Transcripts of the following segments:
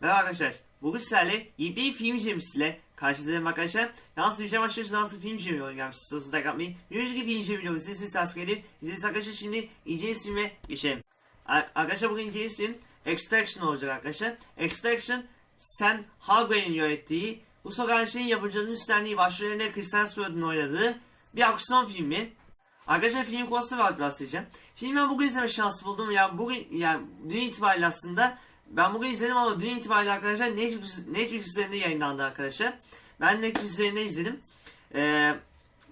Merhaba arkadaşlar. Bugün sizlerle yepyeni film incelemişsiyle karşınızdayım arkadaşlar. Nasıl bir şey başlıyoruz nasıl film inceliyorum gelmişsiniz. Sonrasında da kapmayı. Bir önceki film inceliyorum. Siz siz tasgari. İzlediğiniz arkadaşlar şimdi incelediğiniz filme geçelim. Ar- Arkadaşlar bugün incelediğiniz film Extraction olacak arkadaşlar. Extraction Sam Hargray'in yönettiği bu sokağın yapımcılığının üstlendiği başrollerinde Kristen Stewart'ın oynadığı bir aksiyon filmi. Arkadaşlar film konusu var bahsedeceğim. Filmi ben bugün izleme şansı buldum. Ya bugün yani dün itibariyle aslında ben bugün izledim ama dün itibariyle arkadaşlar Netflix, Netflix üzerinde yayınlandı arkadaşlar. Ben Netflix üzerinde izledim. Ee,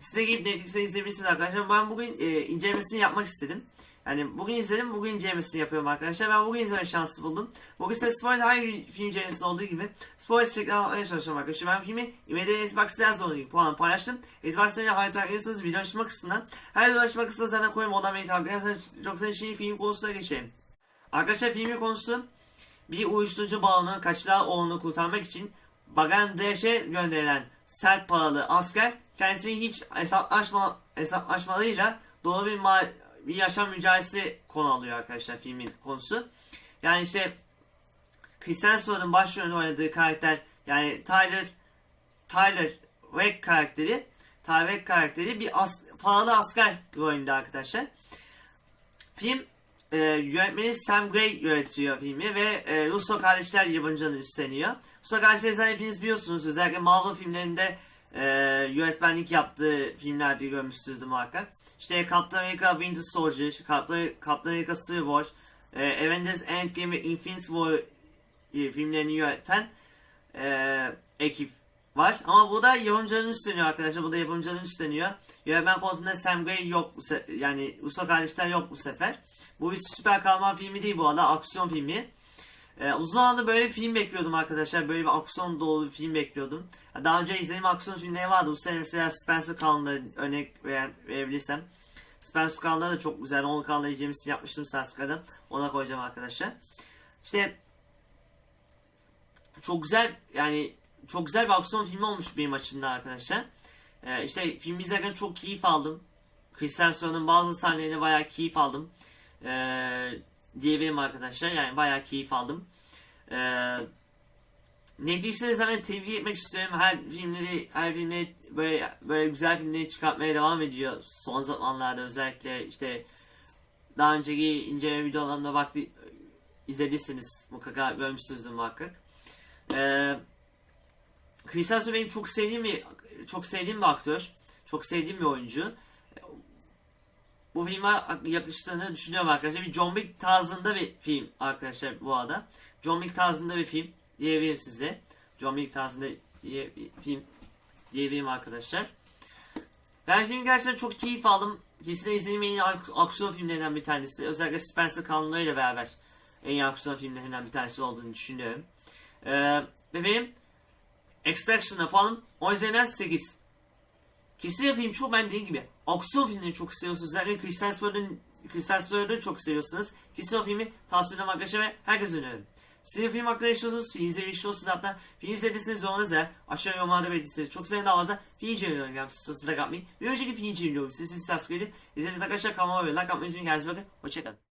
siz de Netflix'te izleyebilirsiniz arkadaşlar. Ben bugün e, incelemesini yapmak istedim. Yani bugün izledim, bugün incelemesini yapıyorum arkadaşlar. Ben bugün izleme şansı buldum. Bugün size spoiler her film incelemesinde olduğu gibi spoiler şeklinde anlatmaya çalışacağım arkadaşlar. Ben filmi IMDb Xbox Sales olduğu gibi puan paylaştım. Xbox'tan harita arıyorsanız video açma kısmından. Her video açma kısmına zaten koyayım. Ondan beni takip ederseniz çok sevinirim. Şimdi film konusuna geçelim. Arkadaşlar filmin konusu bir uyuşturucu balonu kaçılan oğlunu kurtarmak için Bangladeş'e gönderilen sert paralı asker kendisini hiç hesaplaşma, hesaplaşmalıyla dolu bir, bir yaşam mücadelesi konu alıyor arkadaşlar filmin konusu. Yani işte Kristen Stewart'ın başrolünde oynadığı karakter yani Tyler Tyler Wake karakteri Tyler Wake karakteri bir as, paralı asker rolünde arkadaşlar. Film e, yönetmeni Sam Gray yönetiyor filmi ve e, Russo kardeşler yapımcılığını üstleniyor. Russo kardeşleri zaten hepiniz biliyorsunuz. Özellikle Marvel filmlerinde e, yönetmenlik yaptığı filmlerde görmüşsünüzdür muhakkak. İşte Captain America Winter Soldier, Captain, Captain America Civil War, e, Avengers Endgame ve Infinity War e, filmlerini yöneten e, ekip var. Ama bu da yapımcılığını üstleniyor arkadaşlar. Bu da yapımcılığını üstleniyor. Yönetmen konusunda Sam Gray yok bu yani Russo kardeşler yok bu sefer. Bu bir süper kahraman filmi değil bu arada aksiyon filmi. Ee, uzun zamandır böyle bir film bekliyordum arkadaşlar. Böyle bir aksiyon dolu bir film bekliyordum. Daha önce izlediğim aksiyon filmleri vardı. Bu sene mesela Spencer Can'la örnek veren, verebilirsem. Spencer Can'la da çok güzel. Onun Can'la izlemiştim yapmıştım Spencer'da. Ona koyacağım arkadaşlar. İşte çok güzel yani çok güzel bir aksiyon filmi olmuş benim açımdan arkadaşlar. Ee, işte film izlerken çok keyif aldım. Kristen Stewart'ın bazı sahnelerini bayağı keyif aldım. Ee, diyebilirim arkadaşlar. Yani bayağı keyif aldım. Ee, Netflix'e zaten tebrik etmek istiyorum. Her filmleri, her filmleri böyle böyle güzel filmleri çıkartmaya devam ediyor. Son zamanlarda özellikle işte daha önceki inceleme videolarımda baktı izlediyseniz mutlaka görmüşsünüzdür muhakkak. Ee, Stewart benim çok sevdiğim bir çok sevdiğim bir aktör. Çok sevdiğim bir oyuncu. Bu filme yakıştığını düşünüyorum arkadaşlar. Bir John Wick tarzında bir film arkadaşlar bu arada. John Wick tarzında bir film diyebilirim size. John Wick tarzında diye bir film diyebilirim arkadaşlar. Ben şimdi gerçekten çok keyif aldım. Kesinlikle izlediğim en iyi ak- aksiyon filmlerinden bir tanesi. Özellikle Spencer Conley ile beraber en iyi aksiyon filmlerinden bir tanesi olduğunu düşünüyorum. Ee, ve benim Extraction yapalım. O yüzden 8. Kesinlikle film çok ben dediğim gibi aksiyon filmlerini çok seviyorsunuz. Özellikle Kristen Stewart'ın Kristen Stewart'ı çok seviyorsunuz. O filmi tavsiye ederim arkadaşlar ve herkese öneririm. Sizin film hakkında yaşıyorsunuz, film izlemişsiniz hatta film izlediyseniz zorunuz eğer aşağı yorumlarda belirtirseniz çok sevdiğiniz daha fazla film inceliyorum yani sırasında kapmayın. Bir önceki film inceliyorum siz siz subscribe edip izlediğiniz arkadaşlar kanalıma ve like atmayı unutmayın. Kendinize bakın. Hoşçakalın.